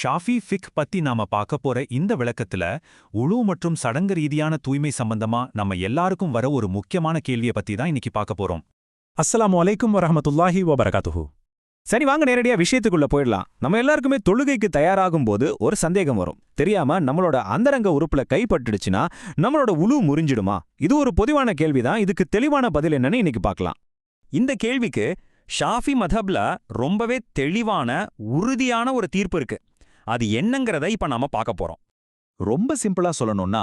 ஷாஃபி ஃபிக் பத்தி நாம பார்க்க போற இந்த விளக்கத்துல உழு மற்றும் சடங்கு ரீதியான தூய்மை சம்பந்தமா நம்ம எல்லாருக்கும் வர ஒரு முக்கியமான கேள்வியை பத்தி தான் இன்னைக்கு பார்க்க போறோம். அஸ்லாம் வலைக்கும் வரமத்துல்லாஹி வபரகாத்துஹூ. சரி வாங்க நேரடியா விஷயத்துக்குள்ள போயிடலாம். நம்ம எல்லாருக்குமே தொழுகைக்கு தயாராகும் போது ஒரு சந்தேகம் வரும். தெரியாம நம்மளோட அந்தரங்க உறுப்புல கைப்பட்டுடுச்சுன்னா நம்மளோட உழு முறிஞ்சிடுமா? இது ஒரு பொதுவான கேள்விதான் இதுக்கு தெளிவான பதில் என்னன்னு இன்னைக்கு பார்க்கலாம். இந்த கேள்விக்கு ஷாஃபி மதப்ல ரொம்பவே தெளிவான உறுதியான ஒரு தீர்ப்பு இருக்கு. அது என்னங்கிறத இப்ப நாம பார்க்க போறோம். ரொம்ப சிம்பிளா சொல்லணும்னா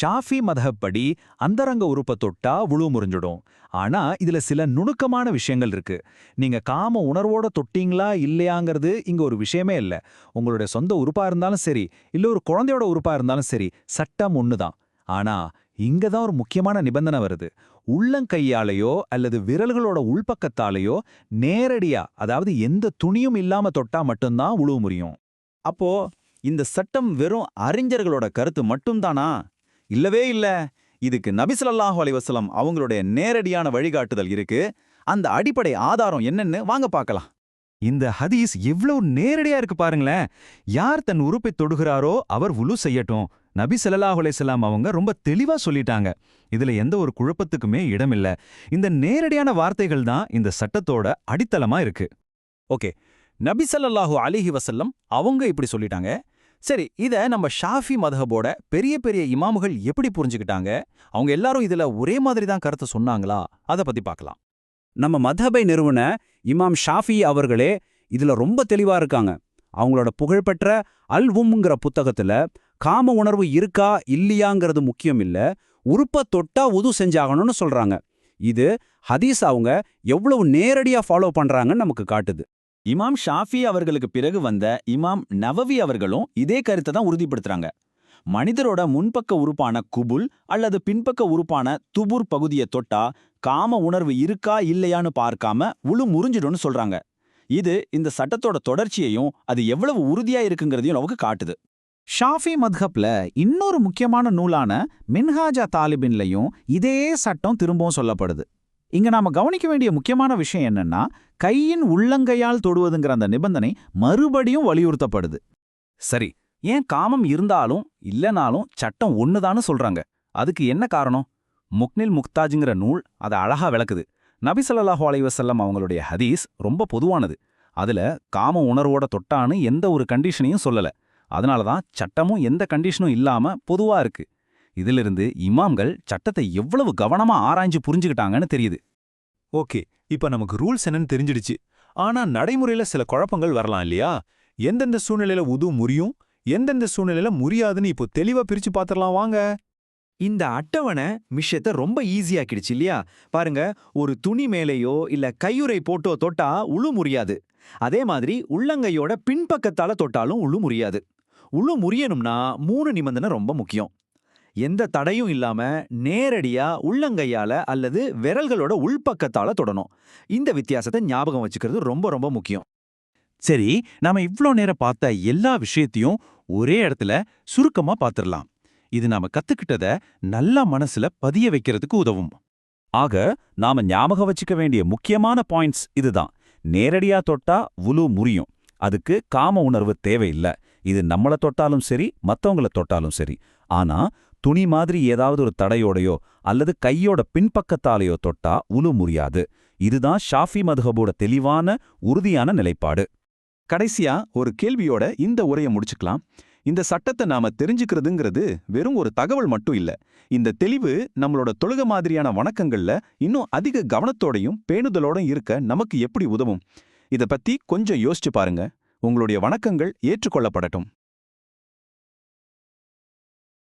ஷாஃபி மதஹப் படி அந்தரங்க உறுப்பை தொட்டா உழு முறிஞ்சிடும். ஆனா இதுல சில நுணுக்கமான விஷயங்கள் இருக்கு. நீங்க காம உணர்வோட தொட்டீங்களா இல்லையாங்கிறது இங்க ஒரு விஷயமே இல்ல. உங்களுடைய சொந்த உறுப்பா இருந்தாலும் சரி இல்ல ஒரு குழந்தையோட உறுப்பா இருந்தாலும் சரி சட்டம் ஒண்ணுதான். ஆனா இங்க தான் ஒரு முக்கியமான நிபந்தனை வருது. உள்ளங்கையாலேயோ அல்லது விரல்களோட உள்பக்கத்தாலேயோ நேரடியா அதாவது எந்த துணியும் இல்லாம தொட்டா மட்டும்தான் உழுவு முறியும். அப்போ இந்த சட்டம் வெறும் அறிஞர்களோட கருத்து மட்டும்தானா? இல்லவே இல்ல. இதுக்கு நபிசல்லாஹு அலைவசலம் அவங்களுடைய நேரடியான வழிகாட்டுதல் இருக்கு. அந்த அடிப்படை ஆதாரம் என்னன்னு வாங்க பார்க்கலாம். இந்த ஹதீஸ் எவ்வளவு நேரடியா இருக்கு பாருங்களேன். யார் தன் உறுப்பை தொடுகிறாரோ அவர் உலு செய்யட்டும். நபி ஸல்லல்லாஹு அலைஹி அவங்க ரொம்ப தெளிவா சொல்லிட்டாங்க. இதுல எந்த ஒரு குழப்பத்துக்குமே இடமில்ல. இந்த நேரடியான வார்த்தைகள் தான் இந்த சட்டத்தோட அடித்தளமா இருக்கு. ஓகே. நபிசல்லாஹு அலிஹி வசல்லம் அவங்க இப்படி சொல்லிட்டாங்க. சரி இத நம்ம ஷாஃபி மதஹபோட பெரிய பெரிய இமாமுகள் எப்படி புரிஞ்சுக்கிட்டாங்க? அவங்க எல்லாரும் இதுல ஒரே மாதிரி தான் கருத்து சொன்னாங்களா? அத பத்தி பார்க்கலாம் நம்ம மதபை நிறுவன இமாம் ஷாஃபி அவர்களே இதுல ரொம்ப தெளிவா இருக்காங்க. அவங்களோட புகழ்பெற்ற அல் உம்ங்கிற புத்தகத்துல காம உணர்வு இருக்கா இல்லையாங்கிறது முக்கியம் இல்ல உறுப்ப தொட்டா உது செஞ்சாகணும்னு சொல்றாங்க. இது ஹதீஸ் அவங்க எவ்வளவு நேரடியா ஃபாலோ பண்றாங்கன்னு நமக்கு காட்டுது. இமாம் ஷாஃபி அவர்களுக்கு பிறகு வந்த இமாம் நவவி அவர்களும் இதே கருத்தை தான் உறுதிப்படுத்துறாங்க. மனிதரோட முன்பக்க உறுப்பான குபுல் அல்லது பின்பக்க உறுப்பான துபுர் பகுதியை தொட்டா காம உணர்வு இருக்கா இல்லையான்னு பார்க்காம உளு முறிஞ்சிடும்னு சொல்றாங்க. இது இந்த சட்டத்தோட தொடர்ச்சியையும் அது எவ்வளவு உறுதியா இருக்குங்கிறதையும் நமக்கு காட்டுது. ஷாஃபி மத்ஹப்ல இன்னொரு முக்கியமான நூலான மின்ஹாஜா தாலிபின்லையும் இதே சட்டம் திரும்பவும் சொல்லப்படுது. இங்க நாம கவனிக்க வேண்டிய முக்கியமான விஷயம் என்னன்னா கையின் உள்ளங்கையால் தொடுவதுங்கிற அந்த நிபந்தனை மறுபடியும் வலியுறுத்தப்படுது. சரி ஏன் காமம் இருந்தாலும் இல்லனாலும் சட்டம் ஒண்ணுதான்னு சொல்றாங்க. அதுக்கு என்ன காரணம்? முக்னில் முக்தாஜுங்கிற நூல் அதை அழகா விளக்குது. நபி ஸல்லல்லாஹு அலைஹி அவங்களுடைய ஹதீஸ் ரொம்ப பொதுவானது. அதுல காம உணர்வோட தொட்டான்னு எந்த ஒரு கண்டிஷனையும் சொல்லல. அதனால தான் சட்டமும் எந்த கண்டிஷனும் இல்லாம பொதுவா இருக்கு. இதிலிருந்து இமாம்கள் சட்டத்தை எவ்வளவு கவனமா ஆராய்ஞ்சு புரிஞ்சுக்கிட்டாங்கன்னு தெரியுது. ஓகே இப்ப நமக்கு ரூல்ஸ் என்னன்னு தெரிஞ்சிடுச்சு. ஆனா நடைமுறையில சில குழப்பங்கள் வரலாம் இல்லையா? எந்தெந்த சூழ்நிலையில உது முறியும்? எந்தெந்த சூழ்நிலையில முறியாதுன்னு இப்போ தெளிவா பிரிச்சு பாத்திரலாம் வாங்க. இந்த அட்டவணை விஷயத்த ரொம்ப ஈஸியாக்கிடுச்சு இல்லையா? பாருங்க ஒரு துணி மேலேயோ இல்ல கையுறை போட்டோ தொட்டா உழு முறியாது. அதே மாதிரி உள்ளங்கையோட பின்பக்கத்தால தொட்டாலும் உழு முறியாது. உழு முறியணும்னா மூணு நிபந்தனை ரொம்ப முக்கியம். எந்த தடையும் இல்லாம நேரடியா உள்ளங்கையால அல்லது விரல்களோட உள்பக்கத்தால தொடணும். இந்த வித்தியாசத்தை ஞாபகம் வச்சுக்கிறது ரொம்ப ரொம்ப முக்கியம். சரி நாம இவ்ளோ நேரம் பார்த்த எல்லா விஷயத்தையும் ஒரே இடத்துல சுருக்கமா பார்த்துடலாம். இது நாம கத்துக்கிட்டத நல்லா மனசுல பதிய வைக்கிறதுக்கு உதவும். ஆக நாம ஞாபகம் வச்சுக்க வேண்டிய முக்கியமான பாயிண்ட்ஸ் இதுதான். நேரடியா தொட்டா உலு முறியும். அதுக்கு காம உணர்வு தேவையில்ல. இது நம்மள தொட்டாலும் சரி மத்தவங்கள தொட்டாலும் சரி. ஆனா துணி மாதிரி ஏதாவது ஒரு தடையோடையோ அல்லது கையோட பின்பக்கத்தாலேயோ தொட்டா உலு முறியாது. இதுதான் ஷாஃபி மதுஹபோட தெளிவான உறுதியான நிலைப்பாடு. கடைசியா ஒரு கேள்வியோட இந்த உரையை முடிச்சுக்கலாம். இந்த சட்டத்தை நாம தெரிஞ்சுக்கிறதுங்கிறது வெறும் ஒரு தகவல் மட்டும் இல்ல. இந்த தெளிவு நம்மளோட தொழுக மாதிரியான வணக்கங்கள்ல இன்னும் அதிக கவனத்தோடையும் பேணுதலோடும் இருக்க நமக்கு எப்படி உதவும்? இத பத்தி கொஞ்சம் யோசிச்சு பாருங்க. உங்களுடைய வணக்கங்கள் ஏற்றுக்கொள்ளப்படட்டும்.